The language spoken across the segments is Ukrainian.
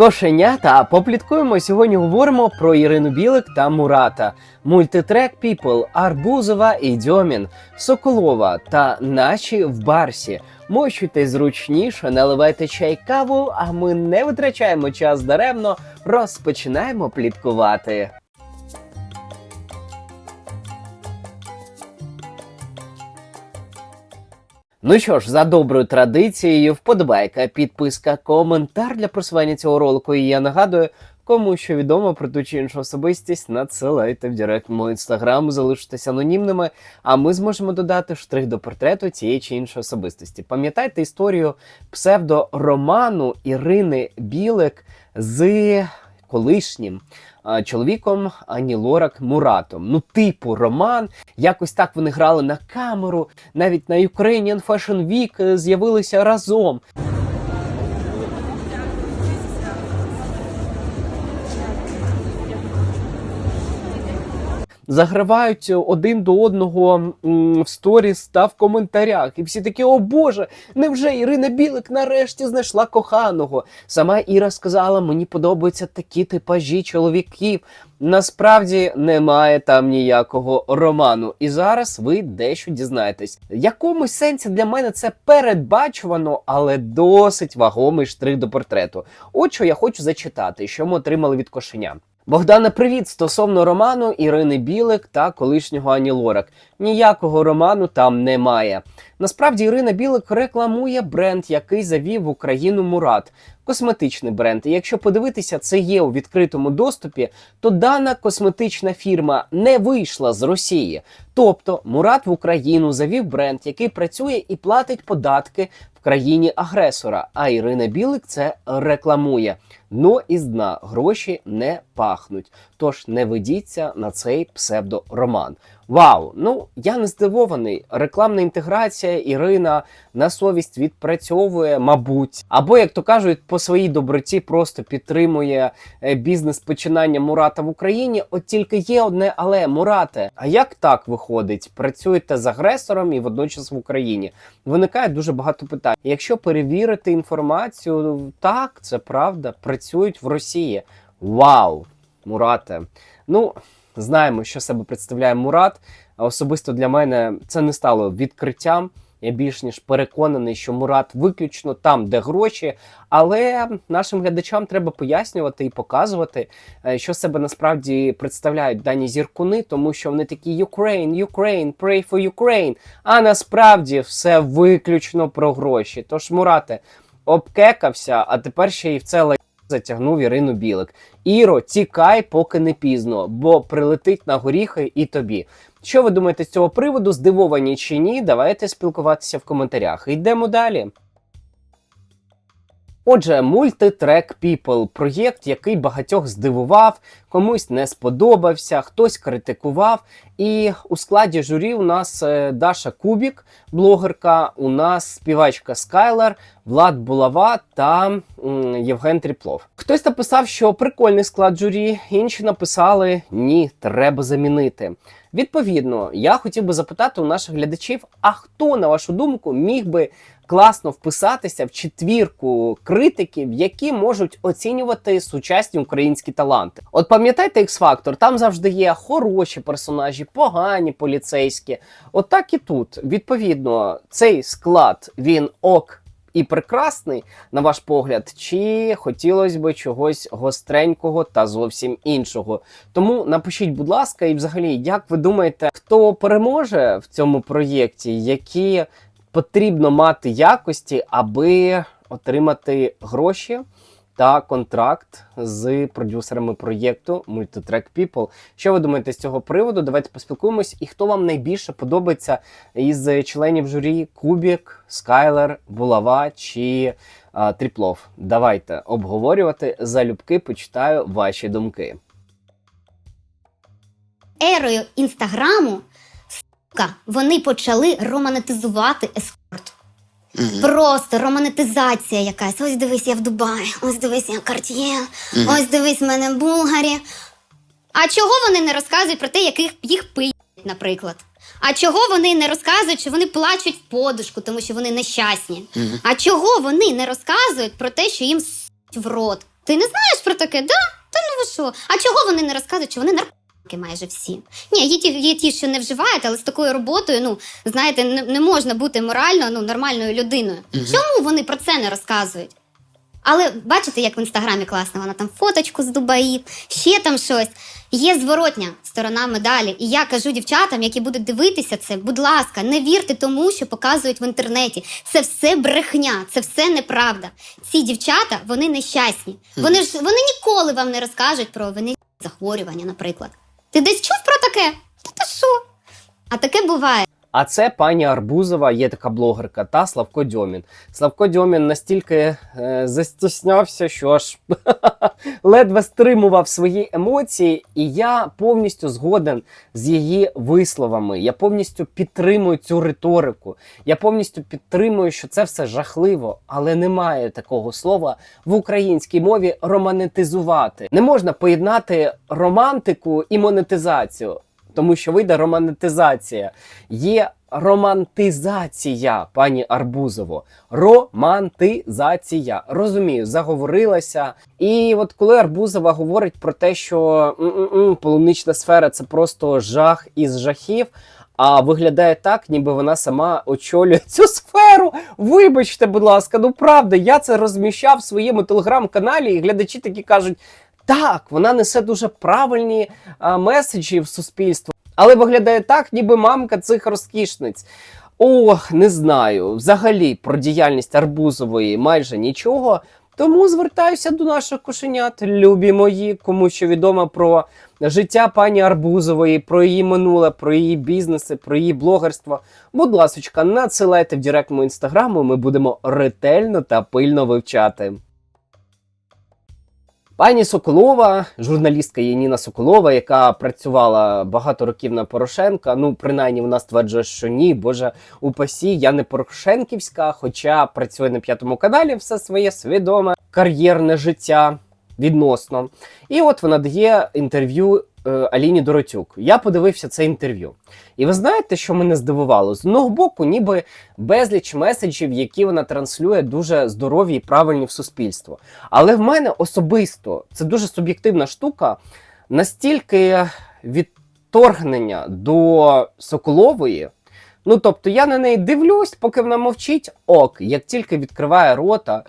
Кошенята, попліткуємо сьогодні. Говоримо про Ірину Білик та Мурата, мультитрек People, Арбузова і Дьомін, Соколова та наші в барсі. Мочуйте зручніше, наливайте чай каву, а ми не витрачаємо час даремно, розпочинаємо пліткувати. Ну що ж, за доброю традицією, вподобайка, підписка, коментар для просування цього ролику. І я нагадую, кому що відомо про ту чи іншу особистість, надсилайте в директ мого інстаграму, залишитесь анонімними, а ми зможемо додати штрих до портрету цієї чи іншої особистості. Пам'ятаєте історію псевдороману Ірини Білик з колишнім чоловіком Ані Лорак Муратом. Ну, типу, роман. Якось так вони грали на камеру. Навіть на Ukrainian Fashion Week е, з'явилися разом. Загравають один до одного в сторіс та в коментарях. І всі такі, о Боже, невже Ірина Білик нарешті знайшла коханого? Сама Іра сказала, мені подобаються такі типажі чоловіків. Насправді немає там ніякого роману. І зараз ви дещо дізнаєтесь. В якомусь сенсі для мене це передбачувано, але досить вагомий штрих до портрету. От що я хочу зачитати, що ми отримали від кошеня. Богдане, привіт! Стосовно роману Ірини Білик та колишнього Ані Лорак. Ніякого роману там немає. Насправді Ірина Білик рекламує бренд, який завів в Україну Мурат. Косметичний бренд. І якщо подивитися, це є у відкритому доступі, то дана косметична фірма не вийшла з Росії. Тобто Мурат в Україну завів бренд, який працює і платить податки в країні агресора. А Ірина Білик це рекламує. Дно із дна гроші не пахнуть. Тож не ведіться на цей псевдороман. Вау! Ну я не здивований. Рекламна інтеграція Ірина на совість відпрацьовує, мабуть, або як то кажуть, по своїй доброті просто підтримує е, бізнес починання Мурата в Україні. От тільки є одне, але Мурате. А як так виходить? Працюєте з агресором і водночас в Україні? Виникає дуже багато питань. Якщо перевірити інформацію, так це правда, працюють в Росії. Вау, Мурате! Ну знаємо, що себе представляє Мурат. Особисто для мене це не стало відкриттям. Я більш ніж переконаний, що Мурат виключно там, де гроші. Але нашим глядачам треба пояснювати і показувати, е, що себе насправді представляють дані зіркуни, тому що вони такі Ukraine, Ukraine, pray for Ukraine. А насправді все виключно про гроші. Тож Мурате обкекався, а тепер ще й в це затягнув Ірину Білик. Іро, тікай, поки не пізно, бо прилетить на горіхи і тобі. Що ви думаєте з цього приводу? Здивовані чи ні? Давайте спілкуватися в коментарях. Йдемо далі. Отже, мультитрек People – проєкт, який багатьох здивував, комусь не сподобався, хтось критикував. І у складі журі у нас е, Даша Кубік, блогерка, у нас співачка Скайлер, Влад Булава та Євген Тріплов. Хтось написав, що прикольний склад журі, інші написали ні, треба замінити. Відповідно, я хотів би запитати у наших глядачів: а хто, на вашу думку, міг би класно вписатися в четвірку критиків, які можуть оцінювати сучасні українські таланти? От пам'ятаєте X-Factor? Там завжди є хороші персонажі, погані поліцейські. От так і тут. Відповідно, цей склад він ок. І прекрасний, на ваш погляд, чи хотілося б чогось гостренького та зовсім іншого. Тому напишіть, будь ласка, і взагалі, як ви думаєте, хто переможе в цьому проєкті, які потрібно мати якості, аби отримати гроші та контракт з продюсерами проєкту Multitrack People. Що ви думаєте з цього приводу? Давайте поспілкуємось. І хто вам найбільше подобається із членів журі Кубік, Скайлер, Булава чи а, Тріплов? Давайте обговорювати залюбки, почитаю ваші думки. ерою інстаграму сука, вони почали романетизувати ескорт. Просто романетизація якась. Ось дивись, я в Дубаї, ось дивись, я в Карт'є, ось дивись в мене в Булгарі. А чого вони не розказують про те, яких їх пиють, наприклад? А чого вони не розказують, що вони плачуть в подушку, тому що вони нещасні? А чого вони не розказують про те, що їм с**ть в рот? Ти не знаєш про таке? Да? Та ну ви що? А чого вони не розказують, що вони наркотики майже всі? Ні, є ті, є ті, що не вживають, але з такою роботою, ну, знаєте, не, не можна бути морально ну, нормальною людиною. Чому вони про це не розказують? Але бачите, як в інстаграмі класно, вона там фоточку з Дубаї, ще там щось. Є зворотня сторона медалі. І я кажу дівчатам, які будуть дивитися це, будь ласка, не вірте тому, що показують в інтернеті. Це все брехня, це все неправда. Ці дівчата вони нещасні. Вони ж вони ніколи вам не розкажуть про вини захворювання, наприклад. Ти десь чув про таке? Та що? А таке буває. А це пані Арбузова, є така блогерка, та Славко Дьомін. Славко Дьомін настільки е, застіснявся, що аж ледве стримував свої емоції, і я повністю згоден з її висловами. Я повністю підтримую цю риторику. Я повністю підтримую, що це все жахливо, але немає такого слова в українській мові романетизувати. Не можна поєднати романтику і монетизацію. Тому що вийде романтизація. Є романтизація, пані Арбузово. Романтизація. Розумію, заговорилася. І от коли Арбузова говорить про те, що полунична сфера це просто жах із жахів. А виглядає так, ніби вона сама очолює цю сферу. Вибачте, будь ласка, ну правда, я це розміщав в своєму телеграм-каналі, і глядачі такі кажуть: так, вона несе дуже правильні а, меседжі в суспільство, але виглядає так, ніби мамка цих розкішниць. Ох, не знаю. Взагалі про діяльність Арбузової майже нічого. Тому звертаюся до наших кошенят, любі мої, кому що відомо про життя пані Арбузової, про її минуле, про її бізнеси, про її блогерство. Будь ласочка, надсилайте в директ мого інстаграму, ми будемо ретельно та пильно вивчати. Пані Соколова, журналістка Яніна Соколова, яка працювала багато років на Порошенка. Ну, принаймні, вона стверджує, що ні, боже, упасі, я не Порошенківська, хоча працює на п'ятому каналі, все своє свідоме кар'єрне життя відносно. І от вона дає інтерв'ю Аліні Доротюк. Я подивився це інтерв'ю. І ви знаєте, що мене здивувало? З одного боку, ніби безліч меседжів, які вона транслює, дуже здорові і правильні в суспільство. Але в мене особисто це дуже суб'єктивна штука, настільки відторгнення до Соколової. Ну, тобто, я на неї дивлюсь, поки вона мовчить, ок, як тільки відкриває рота,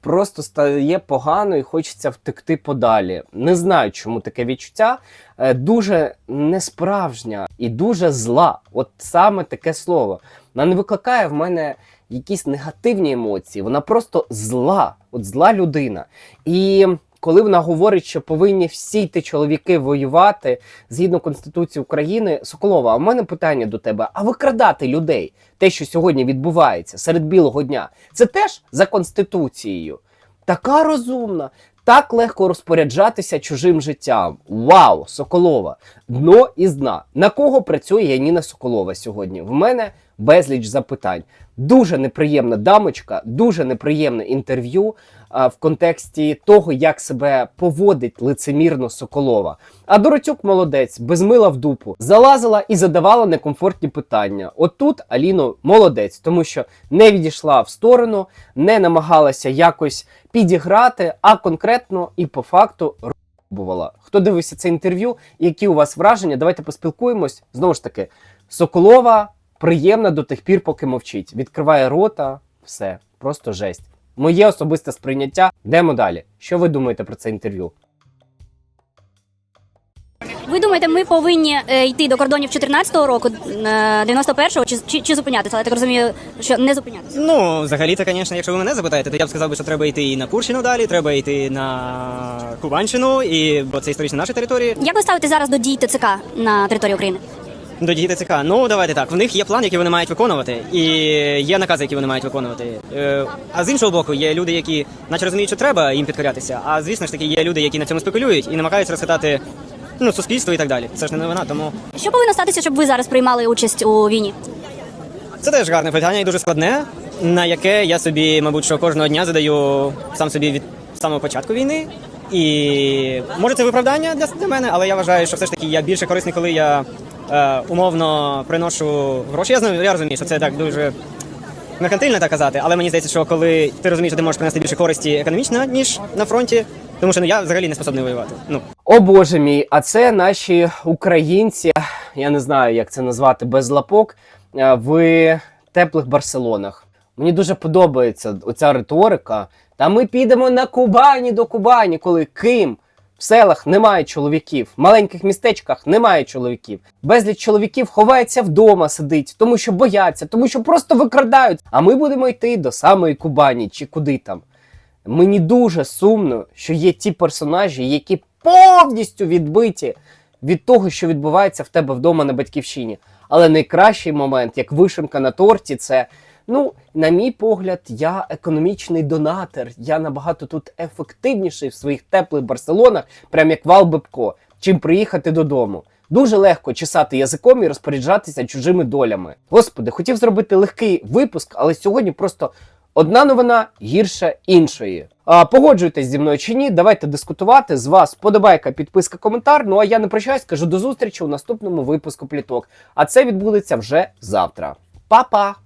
просто стає погано і хочеться втекти подалі. Не знаю, чому таке відчуття. Е, Дуже несправжня і дуже зла. От саме таке слово. Вона не викликає в мене якісь негативні емоції. Вона просто зла, от зла людина. І коли вона говорить, що повинні всі йти чоловіки воювати згідно Конституції України, Соколова, а в мене питання до тебе: а викрадати людей, те, що сьогодні відбувається серед білого дня, це теж за конституцією. Така розумна, так легко розпоряджатися чужим життям. Вау, Соколова! Дно із дна. На кого працює Яніна Соколова сьогодні? В мене безліч запитань. Дуже неприємна дамочка, дуже неприємне інтерв'ю а, в контексті того, як себе поводить лицемірно Соколова. А Доротюк молодець, без мила в дупу, залазила і задавала некомфортні питання. Отут Аліно молодець, тому що не відійшла в сторону, не намагалася якось підіграти, а конкретно і по факту робувала. Хто дивився це інтерв'ю? Які у вас враження? Давайте поспілкуємось. Знову ж таки, Соколова приємна до тих пір, поки мовчить. Відкриває рота, все, просто жесть. Моє особисте сприйняття. Йдемо далі. Що ви думаєте про це інтерв'ю? Ви думаєте, ми повинні е, йти до кордонів 14-го року, е, 91-го, чи, чи, чи зупинятися? Але я так розумію, що не зупинятися. Ну, взагалі, то, звісно, якщо ви мене запитаєте, то я б сказав би, що треба йти і на Курщину далі, треба йти на Кубанщину, і бо це історично наші території. Як ви ставите зараз до дій ТЦК на території України? До дії ТЦК. Ну давайте так. В них є план, який вони мають виконувати, і є накази, які вони мають виконувати. Е, а з іншого боку, є люди, які наче розуміють, що треба їм підкорятися. А звісно ж таки, є люди, які на цьому спекулюють і намагаються розхитати ну суспільство і так далі. Це ж не новина, тому Що повинно статися, щоб ви зараз приймали участь у війні? Це теж гарне питання і дуже складне, на яке я собі, мабуть, що кожного дня задаю сам собі від самого початку війни. І може це виправдання для, для мене, але я вважаю, що все ж таки я більше корисний, коли я е, умовно приношу гроші. Я знаю, я розумію, що це так дуже меркантильно так казати, але мені здається, що коли ти розумієш, що ти можеш принести більше користі економічно, ніж на фронті, тому що ну я взагалі не способний воювати. Ну О боже мій, а це наші українці, я не знаю, як це назвати, без лапок е, в теплих Барселонах. Мені дуже подобається оця риторика. Та ми підемо на Кубані до Кубані, коли Ким. В селах немає чоловіків, в маленьких містечках немає чоловіків. Безліч чоловіків ховається вдома, сидить, тому що бояться, тому що просто викрадають. А ми будемо йти до самої Кубані чи куди там. Мені дуже сумно, що є ті персонажі, які повністю відбиті від того, що відбувається в тебе вдома на батьківщині. Але найкращий момент, як вишенка на торті, це. Ну, на мій погляд, я економічний донатор. Я набагато тут ефективніший в своїх теплих Барселонах, прям як Вал Бебко, чим приїхати додому. Дуже легко чесати язиком і розпоряджатися чужими долями. Господи, хотів зробити легкий випуск, але сьогодні просто одна новина гірше іншої. А, погоджуєтесь зі мною чи ні? Давайте дискутувати. З вас подобайка, підписка, коментар. Ну а я не прощаюсь, кажу до зустрічі у наступному випуску пліток. А це відбудеться вже завтра. Па-па!